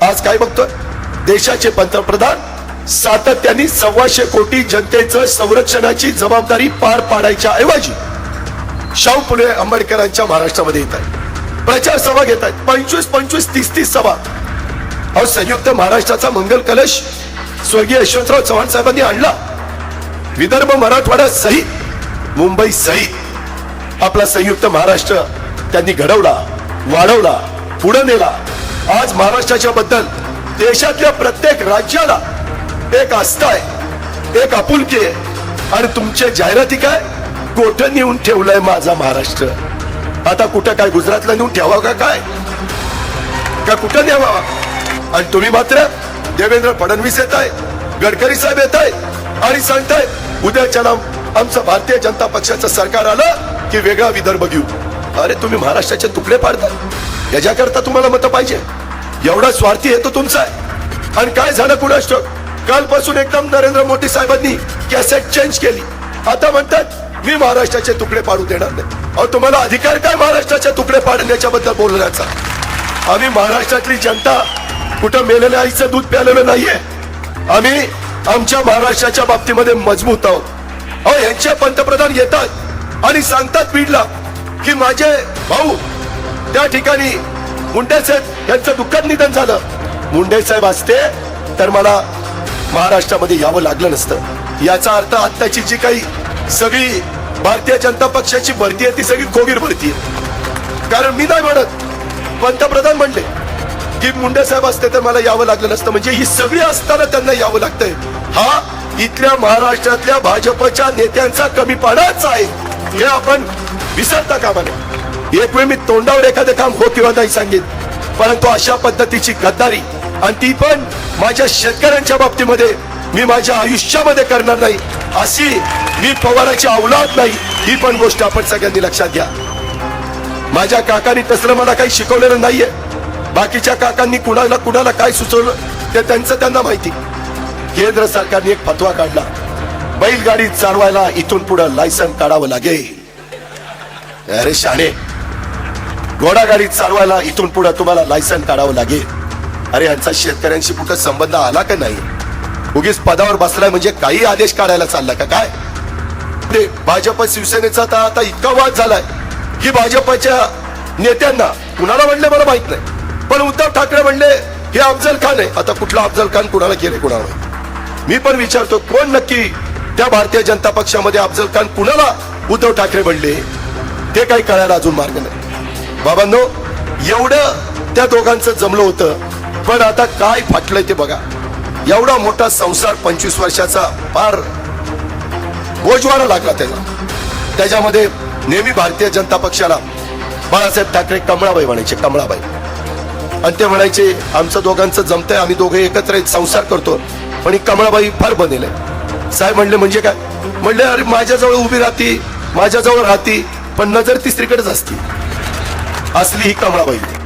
आज काय बघतोय? देशाचे पंतप्रधान सातत्याने सव्वाशे कोटी जनतेचं संरक्षणाची जबाबदारी पार पाडायच्या ऐवजी शाहू फुले आंबेडकरांच्या महाराष्ट्रामध्ये येत आहेत. प्रचार सभा घेत आहेत. पंचवीस पंचवीस तीस तीस सभा. अहो संयुक्त महाराष्ट्राचा मंगल कलश स्वर्गीय यशवंतराव चव्हाण साहेबांनी आणला. विदर्भ मराठवाडा सहित मुंबई सहित आपला संयुक्त महाराष्ट्र त्यांनी घडवला वाढवला पुढे नेला. आज महाराष्ट्राच्या बद्दल देशातल्या प्रत्येक राज्याला एक आस्था आहे एक आपुलकी आहे. आणि तुमच्या जाहिराती काय? कुठं नेऊन ठेवलंय माझा महाराष्ट्र. आता कुठं काय गुजरातला नेऊन ठेवा का काय? का कुठं न्यावा आणि तुम्ही मात्र देवेंद्र फडणवीस येत आहे गडकरी साहेब येत आहे आणि सांगताय उद्याच्या नाम आमचं भारतीय जनता पक्षाचं सरकार आलं की वेगळा विदर्भ घेऊ. अरे तुम्ही महाराष्ट्राचे तुकडे पाडताय. याच्याकरता तुम्हाला मतं पाहिजे. एवढा स्वार्थी येतो तुमचा आहे. आणि काय झालं कुणाष्ट? कालपासून एकदम नरेंद्र मोदी साहेबांनी कॅसेट चेंज केली. आता म्हणतात मी महाराष्ट्राचे तुकडे पाडू देणार नाही. अहो तुम्हाला अधिकार काय महाराष्ट्राचे तुकडे पाडण्याच्या बद्दल बोलण्याचा? आम्ही महाराष्ट्रातली जनता कुठं मेलेल्या आईचं दूध प्यालेलं नाहीये. आम्ही आमच्या महाराष्ट्राच्या बाबतीमध्ये मजबूत आहोत. अहो यांचे पंतप्रधान येतात आणि सांगतात बीडला की माझे भाऊ त्या ठिकाणी मुंडे साहेब यांचं दुःखद निधन झालं. मुंडे साहेब असते तर मला महाराष्ट्रामध्ये यावं लागलं नसतं. याचा अर्थ आत्ताची जी काही सगळी भारतीय जनता पक्षाची भरती आहे ती सगळी खोगीर भरती आहे. कारण मी नाही म्हणत पंतप्रधान म्हणले की मुंडे साहेब असते तर मला यावं लागलं नसतं. म्हणजे ही सगळी असताना त्यांना यावं लागतंय. हा इथल्या महाराष्ट्रातल्या भाजपच्या नेत्यांचा कमीपणाच आहे. हे आपण विसरता कामा नये. एक वेळ मी तोंडावर एखादं काम हो किंवा नाही सांगेन. परंतु अशा पद्धतीची गद्दारी आणि ती पण माझ्या शेतकऱ्यांच्या बाबतीमध्ये मी माझ्या आयुष्यामध्ये करणार नाही. अशी मी पवाराची अवलाद नाही. ही पण गोष्ट आपण सगळ्यांनी लक्षात घ्या. माझ्या काकांनी तसलं मला काही शिकवलेलं नाहीये. बाकीच्या काकांनी कुणाला कुणाला काय सुचवलं ते त्यांचं त्यांना माहिती. केंद्र सरकारने एक फतवा काढला. बैलगाडी चालवायला इथून पुढे लायसन काढावं लागेल. अरे शाणे घोडागाडी चालवायला इथून पुढे तुम्हाला लायसन काढावं लागेल. अरे यांचा शेतकऱ्यांशी कुठं संबंध आला का नाही? उगीच पदावर बसलाय म्हणजे काही आदेश काढायला चालला का काय? ते भाजप शिवसेनेचा तर आता इतका वाद झालाय. की भाजपच्या नेत्यांना कुणाला म्हणले मला माहीत नाही. पण उद्धव ठाकरे म्हणले हे अफजल खान आहे. आता कुठला अफजल खान कुणाला केले कुणाला मी पण विचारतो कोण नक्की त्या भारतीय जनता पक्षामध्ये अफजल खान कुणाला उद्धव ठाकरे म्हणले? ते काही कळायला अजून मार्ग नाही. बाबांनो एवढं त्या दोघांचं जमलं होतं पण आता काय फाटलंय ते बघा. एवढा मोठा संसार पंचवीस वर्षाचा फार बोजवारा लागला त्याला. त्याच्यामध्ये नेहमी भारतीय जनता पक्षाला बाळासाहेब ठाकरे कमळाबाई म्हणायचे कमळाबाई. आणि ते म्हणायचे आमचं दोघांचं जमतंय आम्ही दोघे एकत्र एक संसार करतो पण ही कमळाबाई फार बनेल साहेब म्हणले म्हणजे काय? म्हणले अरे माझ्याजवळ उभी राहती माझ्याजवळ राहती पण नजर तिसरीकडेच असती. असली ही कमळाबाई.